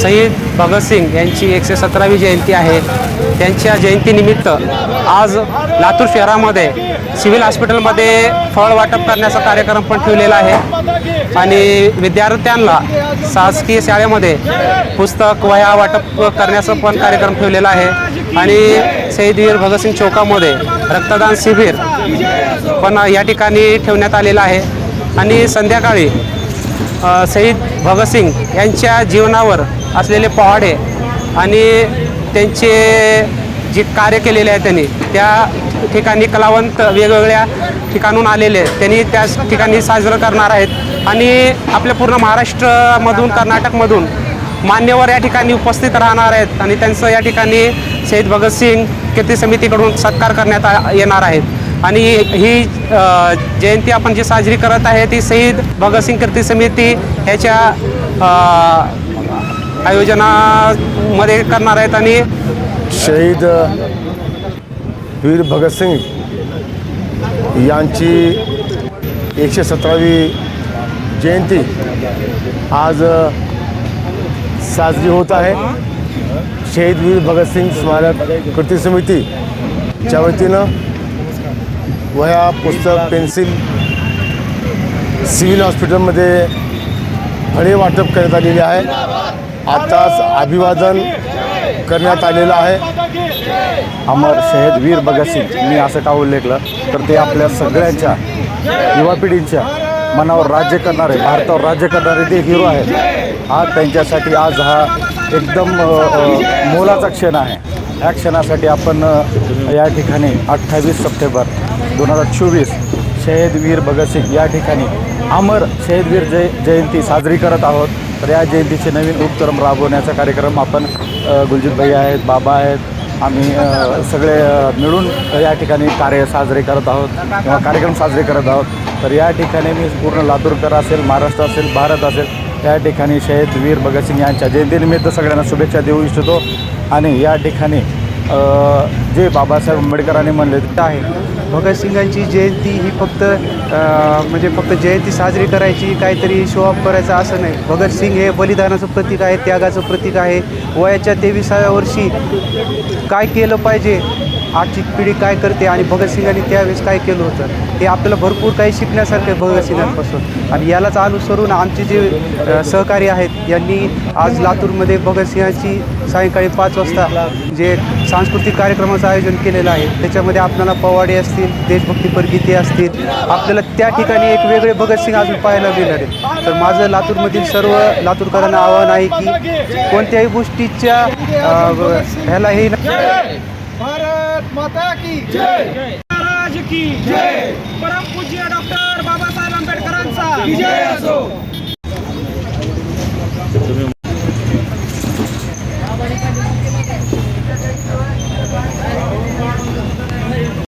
शहीद भगतसिंग यांची एकशे सतरावी जयंती आहे. त्यांच्या जयंतीनिमित्त आज लातूर शहरामध्ये सिव्हिल हॉस्पिटलमध्ये फळ वाटप करण्याचा कार्यक्रम पण ठेवलेला आहे. आणि विद्यार्थ्यांना शासकीय शाळेमध्ये पुस्तक वह्या वाटप करण्याचा पण कार्यक्रम ठेवलेला आहे. आणि शहीदवीर भगतसिंग चौकामध्ये रक्तदान शिबिर पण या ठिकाणी ठेवण्यात आलेलं आहे. आणि संध्याकाळी शहीद भगतसिंग यांच्या जीवनावर असलेले पहाडे आणि त्यांचे जे कार्य केलेले आहे त्यांनी त्या ठिकाणी कलावंत वेगवेगळ्या ठिकाणून आलेले त्यांनी त्या ठिकाणी साजरं करणार आहेत. आणि आपल्या पूर्ण महाराष्ट्रामधून कर्नाटकमधून मान्यवर या ठिकाणी उपस्थित राहणार आहेत आणि त्यांचं या ठिकाणी शहीद भगतसिंग कीर्ती समितीकडून सत्कार करण्यात आ- येणार आहेत. आणि ही जयंती आपण जी साजरी करत आहे ती शहीद भगतसिंग कीर्ती समिती ह्याच्या आयोजनामध्ये करणार आहेत आणि शहीद वीर भगतसिंग यांची एकशे सतरावी जयंती आज साजरी होत आहे. शहीद वीर भगतसिंग स्मारक कृती समितीच्या वतीनं वह्या पुस्तक पेन्सिल सिव्हिल हॉस्पिटलमध्ये फळे वाटप करण्यात आलेले आहे. आताच अभिवादन करण्यात आलेलं आहे. अमर शहीद वीर भगतसिंग मी असं का उल्लेखलं? तर ते आपल्या सगळ्यांच्या युवा पिढींच्या मनावर राज्य करणारे भारतावर राज्य करणारे ते हिरो आहेत आज त्यांच्यासाठी आज हा एकदम मोलाचा क्षण आहे. या क्षणासाठी आपण या ठिकाणी अठ्ठावीस सप्टेंबर दोन हजार चोवीस शहीदवीर भगतसिंग या ठिकाणी अमर शहीदवीर जय जयंती साजरी करत आहोत. तर या जयंतीचे नवीन उपक्रम राबवण्याचा कार्यक्रम आपण गुलजित भाई आहेत बाबा आहेत आम्ही सगळे मिळून या ठिकाणी कार्य साजरे करत आहोत किंवा कार्यक्रम साजरे करत आहोत. तर या ठिकाणी मी पूर्ण लातूरकर असेल महाराष्ट्र असेल भारत असेल या ठिकाणी शहीद वीर भगतसिंग यांच्या जयंतीनिमित्त सगळ्यांना शुभेच्छा देऊ इच्छितो. आणि या ठिकाणी जे बाबासाहेब आंबेडकरांनी म्हणले ते आहे. भगतसिंगांची जयंती ही फक्त म्हणजे फक्त जयंती साजरी करायची काहीतरी शो ऑफ करायचा असं नाही. भगतसिंग हे बलिदानाचं प्रतीक आहे त्यागाचं प्रतीक आहे. वयाच्या तेविसाव्या वर्षी काय केलं पाहिजे आजची पिढी काय करते आणि भगतसिंगांनी त्यावेळेस काय केलं होतं हे आपल्याला भरपूर काही शिकण्यासारखं आहे भगतसिंगांपासून आणि यालाच अनुसरून आमचे जे सहकारी आहेत यांनी आज लातूरमध्ये भगतसिंगांची सायंकाळी पाच वाजता जे सांस्कृतिक कार्यक्रमाचं आयोजन केलेलं आहे त्याच्यामध्ये आपल्याला पवाडे असतील देशभक्तीपर गीते असतील आपल्याला त्या ठिकाणी एक वेगळे भगतसिंग अजून पाहायला मिळणार आहेत. तर माझं लातूरमधील सर्व लातूरकरांना आव्हान आहे की कोणत्याही गोष्टीच्या ह्याला हे भारत माता की जय। महाराज की जय। परम पूज्य डॉक्टर बाबासाहेब आंबेडकरांचा विजय असो।